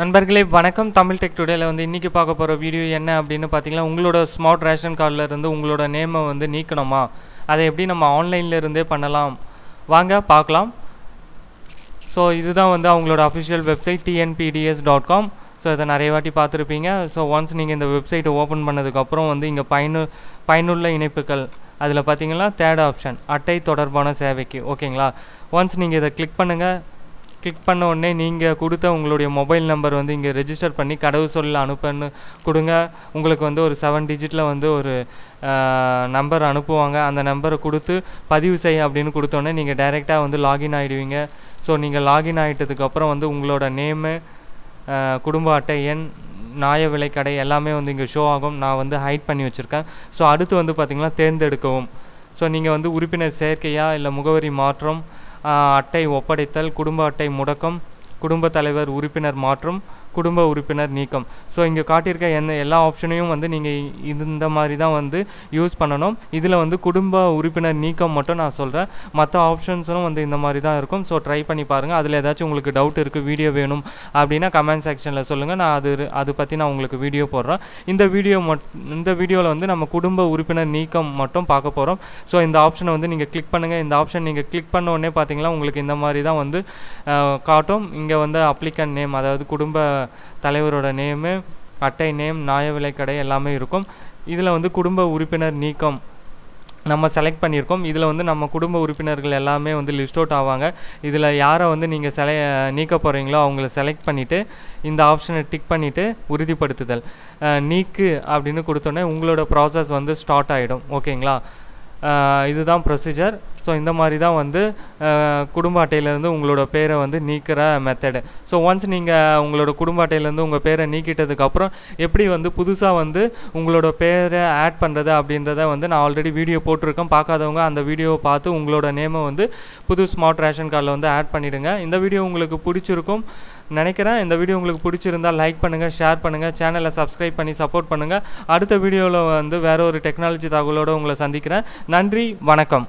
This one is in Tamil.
நண்பர்களே வணக்கம். தமிழ் டெக் டுடேல வந்து இன்றைக்கி பார்க்க போகிற வீடியோ என்ன அப்படின்னு பார்த்தீங்கன்னா உங்களோட ஸ்மார்ட் ரேஷன் கார்டில் இருந்து உங்களோட நேமை வந்து நீக்கணுமா? அதை எப்படி நம்ம ஆன்லைன்ல இருந்தே பண்ணலாம்? வாங்க பார்க்கலாம். ஸோ இதுதான் வந்து அவங்களோட official website TNPDS dot com so இதை நிறைய வாட்டி பார்த்துருப்பீங்க. ஸோ ஒன்ஸ் நீங்கள் இந்த வெப்சைட்டை ஓப்பன் பண்ணதுக்கப்புறம் வந்து இங்கே பயனு பயனுள்ள இணைப்புகள். அதில் பார்த்தீங்கன்னா தேர்ட் ஆப்ஷன் அட்டை தொடர்பான சேவைக்கு. ஓகேங்களா ஒன்ஸ் நீங்கள் இதை கிளிக் பண்ணுங்கள் கிளிக் பண்ண உடனே நீங்கள் கொடுத்த உங்களுடைய மொபைல் நம்பர் வந்து இங்கே ரெஜிஸ்டர் பண்ணி கடவு சொல்ல அனுப்புன்னு கொடுங்க. உங்களுக்கு வந்து ஒரு செவன் டிஜிட்டில் வந்து ஒரு நம்பர் அனுப்புவாங்க. அந்த நம்பரை கொடுத்து பதிவு செய்ய அப்படின்னு கொடுத்தோன்னே நீங்கள் டைரெக்டாக வந்து லாகின் ஆகிடுவீங்க ஸோ நீங்கள் லாகின் ஆகிட்டதுக்கப்புறம் வந்து உங்களோட நேமு குடும்ப அட்டை எண் நாய விலை கடை எல்லாமே வந்து இங்கே ஷோ ஆகும். நான் வந்து ஹைட் பண்ணி வச்சுருக்கேன். ஸோ அடுத்து வந்து பார்த்திங்கன்னா தேர்ந்தெடுக்கவும். ஸோ நீங்கள் வந்து உறுப்பினர் சேர்க்கையா இல்லை முகவரி மாற்றம் அட்டை ஒப்படைத்தல் குடும்ப அட்டை முடக்கம் குடும்ப தலைவர் உறுப்பினர் மாற்றம் குடும்ப உறுப்பினர் நீக்கம். ஸோ இங்கே காட்டியிருக்க எந்த எல்லா ஆப்ஷனையும் வந்து நீங்கள் இந்த மாதிரி தான் வந்து யூஸ் பண்ணணும். இதில் வந்து குடும்ப உறுப்பினர் நீக்கம் மட்டும் நான் சொல்கிறேன் மற்ற ஆப்ஷன்ஸும் வந்து இந்த மாதிரி தான் இருக்கும். ஸோ ட்ரை பண்ணி பாருங்கள் அதில் ஏதாச்சும் உங்களுக்கு டவுட் இருக்குது வீடியோ வேணும் அப்படின்னா கமெண்ட் செக்ஷனில் சொல்லுங்கள் நான் அது அதை பற்றி நான் உங்களுக்கு வீடியோ போடுறேன். இந்த வீடியோ மட் இந்த வீடியோவில் வந்து நம்ம குடும்ப உறுப்பினர் நீக்கம் மட்டும் பார்க்க போகிறோம் ஸோ இந்த ஆப்ஷனை வந்து நீங்கள் கிளிக் பண்ணுங்கள் இந்த ஆப்ஷன் நீங்கள் கிளிக் பண்ண உடனே பார்த்தீங்கன்னா உங்களுக்கு இந்த மாதிரி தான் வந்து காட்டும். இங்கே வந்து அப்ளிகன் நேம் அதாவது குடும்ப தலைவரோட நேமு அட்டை நேம் நியாய விலைக்கடை எல்லாமே இருக்கும். இதில் வந்து குடும்ப உறுப்பினர் நீக்கம் நம்ம செலக்ட் பண்ணியிருக்கோம். இதில் வந்து நம்ம குடும்ப உறுப்பினர்கள் எல்லாமே வந்து லிஸ்ட் அவுட் ஆவாங்க. இதில் யாரை வந்து நீங்கள் செல நீக்க போகிறீங்களோ அவங்கள செலக்ட் பண்ணிவிட்டு இந்த ஆப்ஷனை டிக் பண்ணிவிட்டு உறுதிப்படுத்துதல். நீக்கு அப்படின்னு கொடுத்தோன்னே உங்களோட ப்ராசஸ் வந்து ஸ்டார்ட் ஆகிடும் ஓகேங்களா இதுதான் ப்ரொசீஜர் ஸோ இந்த மாதிரி தான் வந்து குடும்ப அட்டையிலேருந்து உங்களோட பேரை வந்து நீக்கிற மெத்தடு ஸோ ஒன்ஸ் நீங்கள் உங்களோட குடும்ப அட்டையிலேருந்து உங்கள் பேரை நீக்கிட்டதுக்கப்புறம் எப்படி வந்து புதுசாக வந்து உங்களோட பேரை ஆட் பண்ணுறது அப்படின்றத வந்து நான் ஆல்ரெடி வீடியோ போட்டிருக்கேன். பார்க்காதவங்க அந்த வீடியோவை பார்த்து உங்களோட நேமை வந்து புது ஸ்மார்ட் ரேஷன் கார்டில் வந்து ஆட் பண்ணிவிடுங்க இந்த வீடியோ உங்களுக்கு பிடிச்சிருக்கும். நினைக்கிறேன். இந்த வீடியோ உங்களுக்கு பிடிச்சிருந்தால் லைக் பண்ணுங்கள் ஷேர் பண்ணுங்கள் சேனலை சப்ஸ்கிரைப் பண்ணி சப்போர்ட் பண்ணுங்கள் அடுத்த வீடியோவில் வந்து வேற ஒரு டெக்னாலஜி தகவலோடு உங்களை சந்திக்கிறேன். நன்றி வணக்கம்.